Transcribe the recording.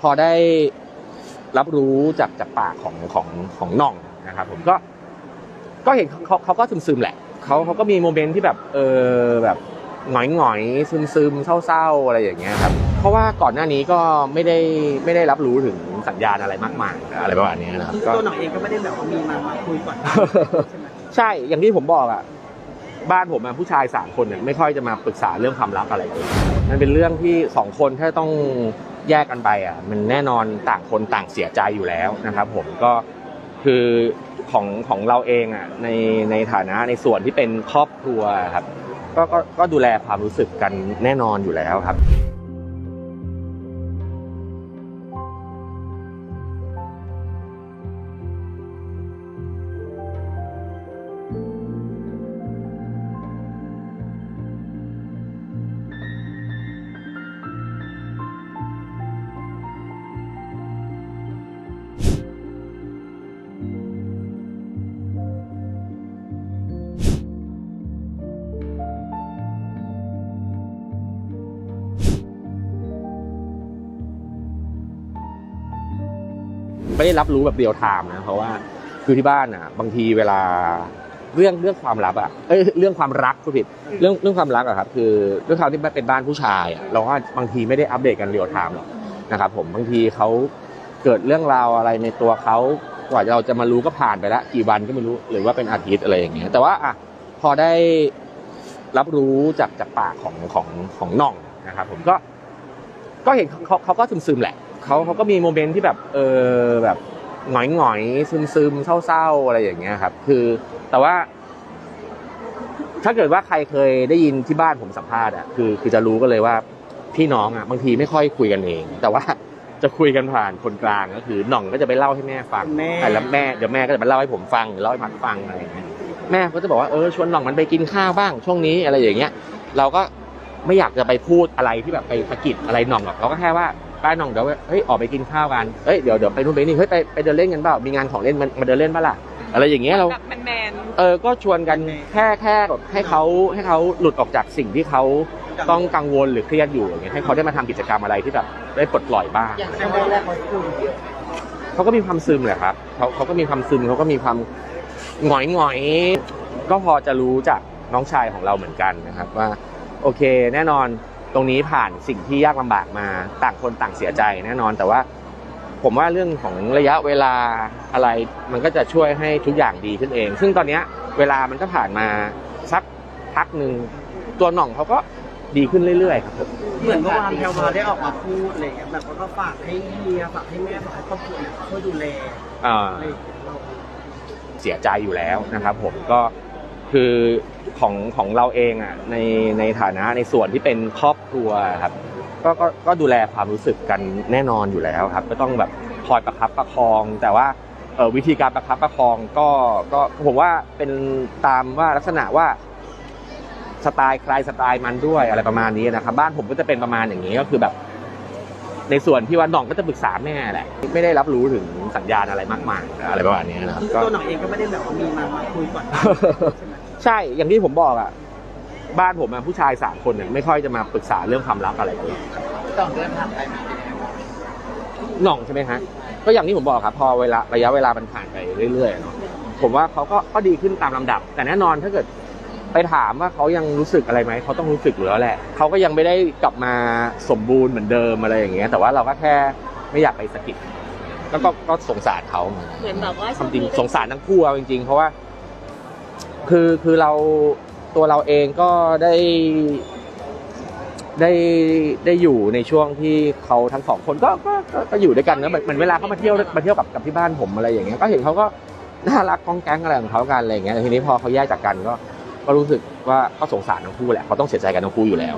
พอได้รับรู้จากจากปากของของของน่องนะครับผมก็ก็เห็นเขาเขาก็ซึมซึมๆแหละเขาเขาก็มีโมเมนต์ที่แบบเออแบบหงอยหงอยซึมซึมๆเศร้าๆอะไรอย่างเงี้ยครับเพราะว่าก่อนหน้านี้ก็ไม่ได้ไม่ได้รับรู้ถึงสัญญาณอะไรมากมายอะไรประมาณนี้นะครับคือก็ตัวหน่อยเองก็ไม่ได้แบบว่ามีมาคุยก่อนใช่ไหมใช่อย่างที่ผมบอกอะบ้านผมอะผู้ชายสามคนเนี่ยไม่ค่อยจะมาปรึกษาเรื่องความรักอะไรเลยมันเป็นเรื่องที่สองคนถ้าต้อง แยกกันไปอะมันแน่นอนต่างคนต่างเสียใจอยู่แล้วนะครับผมก็คือของของเราเองอะในในฐานะในส่วนที่เป็นครอบครัวครับก็ก็ก็ดูแลความรู้สึกกันแน่นอนอยู่แล้วครับ ไม่ได้รับรู้แบบเดียวไทม์นะเพราะว่าคือที่บ้านอะ บางทีเวลาเรื่องเรื่องความลับอะเอ้ยเรื่องความรักก็ผิดเรื่องเรื่องความรักอะครับคือด้วยความที่เป็นบ้านผู้ชายอะเราก็บางทีไม่ได้อัปเดตกันเรียลไทม์หรอกนะครับผมบางทีเขาเกิดเรื่องราวอะไรในตัวเขากว่าเราจะมารู้ก็ผ่านไปแล้วกี่วันก็ไม่รู้หรือว่าเป็นอาทิตย์อะไรอย่างเงี้ยแต่ว่าอะพอได้รับรู้จากจากปากของของของน่องนะครับผมก็ ก็เห็นเขาเขาก็ซึมซึมๆแหละ เขาเขาก็มีโมเมนต์ที่แบบเออแบบหงอยหงอยซึมซึมๆเศร้าๆอะไรอย่างเงี้ยครับ คือแต่ว่า ถ้าเกิดว่าใครเคยได้ยินที่บ้านผมสัมภาษณ์อะคือคือจะรู้กันเลยว่าพี่น้องอะบางทีไม่ค่อยคุยกันเอง แต่ว่าจะคุยกันผ่านคนกลางก็คือหน่องก็จะไปเล่าให้แม่ฟังแม่แต่แล้วแม่เดี๋ยวแม่ก็จะมาเล่าให้ผมฟังหรือเล่าให้พัดฟังอะไรอย่างเงี้ยแม่ก็จะบอกว่าเออชวนหน่องมันไปกินข้าวบ้าง ช่วงนี้อะไรอย่างเงี้ย เราก็ไม่อยากจะไปพูดอะไรที่แบบไปสะกิดอะไรหน่องหรอกเราก็แค่ว่า ป้าหน่องเดี๋ยวเฮ้ยออกไปกินข้าวกันเฮ้ยเดี๋ยวเดี๋ยวไปนู่นไปนี่เฮ้ยไปไปเดินเล่นกันเปล่ามีงานของเล่นมันมาเดินเล่นปะล่ะอะไรอย่างเงี้ยเราแบบแมนเออก็ชวนกันแค่แค่แบบให้เขาให้เขาหลุดออกจากสิ่งที่เขาต้องกังวลหรือเครียดอยู่อย่างเงี้ยให้เขาได้มาทำกิจกรรมอะไรที่แบบได้ปลดปล่อยบ้าง อย่างช่วงแรกเขาคุยเยอะเขาก็มีความซึมแหละครับเขาเขาก็มีความซึมเขาก็มีความหงอยหงอยก็พอจะรู้จากน้องชายของเราเหมือนกันนะครับว่า โอเค แน่นอน ตรงนี้ผ่านสิ่งที่ยากลำบากมาต่างคนต่างเสียใจแน่นอน แต่ว่าผมว่าเรื่องของระยะเวลาอะไรมันก็จะช่วยให้ทุกอย่างดีขึ้นเอง ซึ่งตอนเนี้ยเวลามันก็ผ่านมาสักพักหนึ่งตัวหน่องเขาก็ดีขึ้นเรื่อยๆครับผมเหมือนเมื่อวานแพลวาได้ออกมาพูดอะไรอย่างเงี้ยแบบว่าก็ฝากให้เฮียฝากให้แม่ฝากให้ครอบครัวเนี่ยช่วยดูแลอ่าอะไรอย่างเงี้ยเราเสียใจอยู่แล้วนะครับผมก็ คือของของเราเองอะในในฐานะในส่วนที่เป็นครอบครัวครับก็ก็ก็ดูแลความรู้สึกกันแน่นอนอยู่แล้วครับ ก็ต้องแบบคอยประคับประคอง แต่ว่าเออวิธีการประคับประคองก็ก็ผมว่าเป็นตามว่าลักษณะว่าสไตล์ใครสไตล์มันด้วยอะไรประมาณนี้นะครับ บ้านผมก็จะเป็นประมาณอย่างนี้ก็คือแบบ ในส่วนที่ว่าน้องก็จะปรึกษาแม่แหละ ไม่ได้รับรู้ถึงสัญญาณอะไรมากมายอะไรประมาณนี้นะครับคือก็ตัวหน่อยเองก็ไม่ได้แบบว่ามีมาคุยก่อนใช่ไหมใช่อย่างที่ผมบอกอะบ้านผมอะผู้ชายสามคนเนี่ยไม่ค่อยจะมาปรึกษาเรื่องความรักอะไรเลยสองเดือนผ่านไปหน่องใช่ไหมฮะ ก็อย่างที่ผมบอกครับพอเวลาระยะเวลามันผ่านไปเรื่อยๆเนาะผมว่าเขาก็ก็ดีขึ้นตามลำดับ แต่แน่นอนถ้าเกิด ไปถามว่าเขายังรู้สึกอะไรไหมเขาต้องรู้สึกอยู่แล้วแหละเขาก็ยังไม่ได้กลับมาสมบูรณ์เหมือนเดิมอะไรอย่างเงี้ย แต่ว่าเราก็แค่ไม่อยากไปสะกิดก็ก็ก็สงสารเขาๆเหมือนแบบว่าความจริงสงสารทั้งคู่เอาจริง ๆ เพราะว่า คือคือเราตัวเราเองก็ได้ได้ได้อยู่ในช่วงที่เขาทั้งสองคนก็ก็ก็ก็อยู่ด้วยกันนะเหมือนเหมือนเวลาเขามาเที่ยวมาเที่ยวกับกับที่บ้านผมอะไรอย่างเงี้ยก็เห็นเขาก็น่ารักก้องแก๊งอะไรของเขากันอะไรอย่างเงี้ยแต่ทีนี้พอเขาแยกจากกันก็ ก็รู้สึกว่าก็สงสารทั้งคู่แหละเขาต้องเสียใจกันทั้งคู่อยู่แล้ว